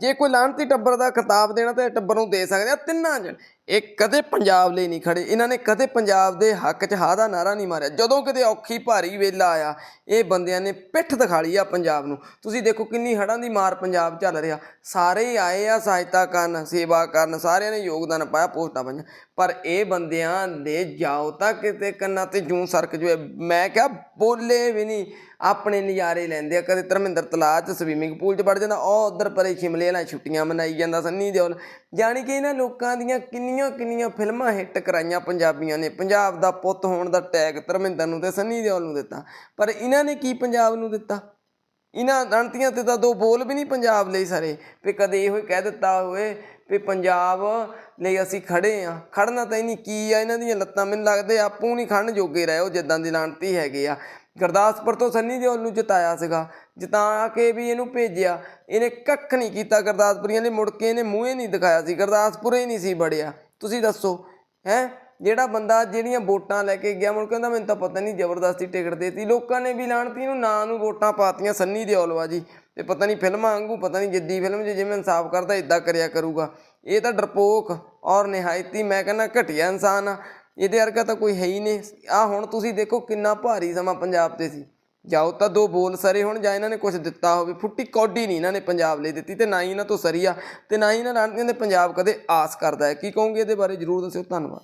ਜੇ ਕੋਈ ਲਾਂਤੀ ਟੱਬਰ ਦਾ ਖਿਤਾਬ ਦੇਣਾ ਤਾਂ ਟੱਬਰ ਨੂੰ ਦੇ ਸਕਦੇ ਆ ਤਿੰਨਾਂ ਜਣ। ਇਹ ਕਦੇ ਪੰਜਾਬ ਲਈ ਨਹੀਂ ਖੜੇ। ਇਹਨਾਂ ਨੇ ਕਦੇ ਪੰਜਾਬ ਦੇ ਹੱਕ 'ਚ ਹਾ ਦਾ ਨਾਰਾ ਨਹੀਂ ਮਾਰਿਆ। ਜਦੋਂ ਕਿਤੇ ਔਖੀ ਭਾਰੀ ਵੇਲਾ ਆਇਆ, ਇਹ ਬੰਦਿਆਂ ਨੇ ਪਿੱਠ ਦਿਖਾਲੀ ਆ ਪੰਜਾਬ ਨੂੰ। ਤੁਸੀਂ ਦੇਖੋ ਕਿੰਨੀ ਹੜਾਂ ਦੀ ਮਾਰ ਪੰਜਾਬ ਚੱਲ ਰਿਹਾ। ਸਾਰੇ ਹੀ ਆਏ ਆ ਸਹਾਇਤਾ ਕਰਨ, ਸੇਵਾ ਕਰਨ, ਸਾਰਿਆਂ ਨੇ ਯੋਗਦਾਨ ਪਾਇਆ, ਪੋਸਟਾਂ ਪਾਈਆਂ। ਪਰ ਇਹ ਬੰਦਿਆਂ ਦੇ ਜਾਓ ਤਾਂ ਕਿਤੇ ਕੰਨਾਂ ਤੇ ਜੂੰ ਸਰਕ ਜੋ ਮੈਂ ਕਿਹਾ ਬੋਲੇ ਵੀ ਨਹੀਂ, ਆਪਣੇ ਨਜ਼ਾਰੇ ਲੈਂਦੇ ਆ। ਕਦੇ ਧਰਮਿੰਦਰ ਤਲਾਅ 'ਚ ਸਵੀਮਿੰਗ ਪੂਲ 'ਚ ਵੜ ਜਾਂਦਾ, ਉਹ ਉਧਰ ਪਰੇ ਸ਼ਿਮਲੇ ਵਾਲਾ ਛੁੱਟੀਆਂ ਮਨਾਈ ਜਾਂਦਾ, ਸੰਨੀ ਦਿਓਲ। ਜਾਣੀ ਕਿ ਇਹਨਾਂ ਲੋਕਾਂ ਦੀਆਂ ਕਿੰਨੀਆਂ ਕਿੰਨੀਆਂ ਫਿਲਮਾਂ ਹਿੱਟ ਕਰਾਈਆਂ ਪੰਜਾਬੀਆਂ ਨੇ। ਪੰਜਾਬ ਦਾ ਪੁੱਤ ਹੋਣ ਦਾ ਟੈਗ ਧਰਮਿੰਦਰ ਨੂੰ ਤੇ ਸੰਨੀ ਦਿਓਲ ਨੂੰ ਦਿੱਤਾ। ਪਰ ਇਹਨਾਂ ਨੇ ਕੀ ਪੰਜਾਬ ਨੂੰ ਦਿੱਤਾ? ਇਹਨਾਂ ਅਣਤੀਆਂ ਤੇ ਤਾਂ ਦੋ ਬੋਲ ਵੀ ਨਹੀਂ ਪੰਜਾਬ ਲਈ ਸਾਰੇ। ਵੀ ਕਦੇ ਇਹੋ ਹੀ ਕਹਿ ਦਿੱਤਾ ਹੋਵੇ ਵੀ ਪੰਜਾਬ ਲਈ ਅਸੀਂ ਖੜੇ ਆ। ਖੜਨਾ ਤਾਂ ਇਹਨੀ ਕੀ ਆ, ਇਹਨਾਂ ਦੀਆਂ ਲੱਤਾਂ ਮੈਨੂੰ ਲੱਗਦੇ ਆਪੂ ਨਹੀਂ ਖੜਨ ਜੋਗੇ ਰਹੇ ਉਹ ਜਿੱਦਾਂ ਦੀ ਲਾਂਤੀ ਹੈਗੇ ਆ। ਗੁਰਦਾਸਪੁਰ ਤੋਂ ਸੰਨੀ ਦਿਓਲ ਨੂੰ ਜਿਤਾਇਆ ਸੀਗਾ। ਜਿਤਾ ਕੇ ਵੀ ਇਹਨੂੰ ਭੇਜਿਆ, ਇਹਨੇ ਕੱਖ ਨਹੀਂ ਕੀਤਾ ਗੁਰਦਾਸਪੁਰੀਆਂ ਨੇ ਮੁੜ ਕੇ ਇਹਨੇ ਮੂੰਹ ਹੀ ਨਹੀਂ ਦਿਖਾਇਆ ਸੀ। ਗੁਰਦਾਸਪੁਰ ਹੀ ਨਹੀਂ ਸੀ ਬੜਿਆ ਤੁਸੀਂ ਦੱਸੋ, ਹੈ? ਜਿਹੜਾ ਬੰਦਾ ਜਿਹੜੀਆਂ ਵੋਟਾਂ ਲੈ ਕੇ ਗਿਆ, ਮੁੜ ਕਹਿੰਦਾ ਮੈਨੂੰ ਤਾਂ ਪਤਾ ਨਹੀਂ, ਜ਼ਬਰਦਸਤੀ ਟਿਕਟ ਦੇਤੀ। ਲੋਕਾਂ ਨੇ ਵੀ ਲਾਣਤੀ ਨੂੰ, ਨਾਂ ਨੂੰ ਵੋਟਾਂ ਪਾਤੀਆਂ, ਸੰਨੀ ਦਿਓਲਵਾ ਜੀ। ਤੇ ਪਤਾ ਨਹੀਂ ਫਿਲਮਾਂ ਵਾਂਗੂ, ਪਤਾ ਨਹੀਂ ਜਿੱਦੀ ਫਿਲਮ 'ਚ ਜਿਵੇਂ ਇਨਸਾਫ ਕਰਦਾ ਇਦਾਂ ਕਰਿਆ ਕਰੂਗਾ। ਇਹ ਤਾਂ ਡਰਪੋਕ ਔਰ ਨਿਹਾਇਤੀ, ਮੈਂ ਕਹਿੰਦਾ ਘਟੀਆ ਇਨਸਾਨ ਆ। ਇਹਦੇ ਵਰਗਾ ਤਾਂ ਕੋਈ ਹੈ ਹੀ ਨਹੀਂ। ਆ ਹੁਣ ਤੁਸੀਂ ਦੇਖੋ ਕਿੰਨਾ ਭਾਰੀ ਸਮਾਂ ਪੰਜਾਬ ਤੇ ਸੀ। ਜਾਓ ਤਾਂ ਦੋ ਬੋਲ ਸਰੇ ਹੁਣ, ਜਾਂ ਇਹਨਾਂ ਨੇ ਕੁਝ ਦਿੱਤਾ ਹੋਵੇ। ਫੁੱਟੀ ਕੌਡੀ ਨਹੀਂ ਇਹਨਾਂ ਨੇ ਪੰਜਾਬ ਲਈ ਦਿੱਤੀ ਤੇ ਨਾ ਹੀ ਇਹਨਾਂ ਤੋਂ ਸਰੀ ਆ ਤੇ ਨਾ ਹੀ ਇਹਨਾਂ ਰਾਣਤੀਆਂ ਦੇ ਪੰਜਾਬ ਕਦੇ ਆਸ ਕਰਦਾ ਹੈ। ਕੀ ਕਹੋਗੇ ਇਹਦੇ ਬਾਰੇ? ਜਰੂਰ ਦੱਸਿਓ। ਧੰਨਵਾਦ।